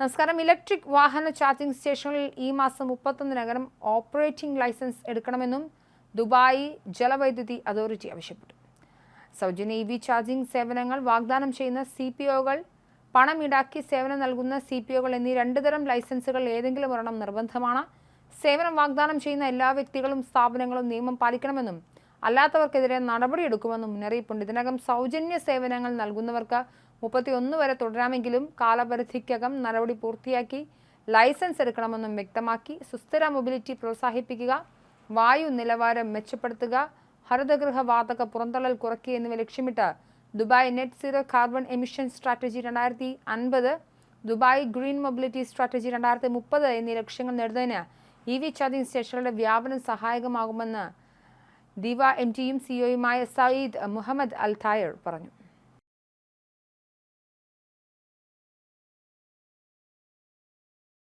നമസ്കാരം. ഇലക്ട്രിക് വാഹന ചാർജിംഗ് സ്റ്റേഷനുകളിൽ ഈ മാസം മുപ്പത്തൊന്നിനകം ഓപ്പറേറ്റിംഗ് ലൈസൻസ് എടുക്കണമെന്നും ദുബായ് ജലവൈദ്യുതി അതോറിറ്റി ആവശ്യപ്പെട്ടു. സൗജന്യ ഇ വി ചാർജിംഗ് സേവനങ്ങൾ വാഗ്ദാനം ചെയ്യുന്ന സി പി ഒകൾ പണം ഈടാക്കി സേവനം നൽകുന്ന സി പി ഒകൾ എന്നീ രണ്ടു തരം ലൈസൻസുകൾ ഏതെങ്കിലും ഒരെണ്ണം നിർബന്ധമാണ്. സേവനം വാഗ്ദാനം ചെയ്യുന്ന എല്ലാ വ്യക്തികളും സ്ഥാപനങ്ങളും നിയമം പാലിക്കണമെന്നും അല്ലാത്തവർക്കെതിരെ നടപടിയെടുക്കുമെന്നും മുന്നറിയിപ്പുണ്ട്. ഇതിനകം സൗജന്യ സേവനങ്ങൾ നൽകുന്നവർക്ക് മുപ്പത്തിയൊന്ന് വരെ തുടരാമെങ്കിലും കാലപരിധിക്കകം നടപടി പൂർത്തിയാക്കി ലൈസൻസ് എടുക്കണമെന്നും വ്യക്തമാക്കി. സുസ്ഥിര മൊബിലിറ്റി പ്രോത്സാഹിപ്പിക്കുക വായു നിലവാരം മെച്ചപ്പെടുത്തുക ഹരിതഗൃഹ വാതക പുറന്തള്ളൽ കുറയ്ക്കുക എന്നിവ ലക്ഷ്യമിട്ട് Dubai net zero carbon emission strategy രണ്ടായിരത്തി അൻപത് ദുബായ് ഗ്രീൻ മൊബിലിറ്റി സ്ട്രാറ്റജി രണ്ടായിരത്തി മുപ്പത് എന്നീ ലക്ഷ്യങ്ങൾ നേടുന്നതിന് ഇ വി ചാർജിംഗ് സ്റ്റേഷനുകളുടെ വ്യാപനം സഹായകമാകുമെന്ന് ദിവ എം ടിയും സിഒയുമായ സയ്യിദ് മുഹമ്മദ് അൽ തായർ പറഞ്ഞു.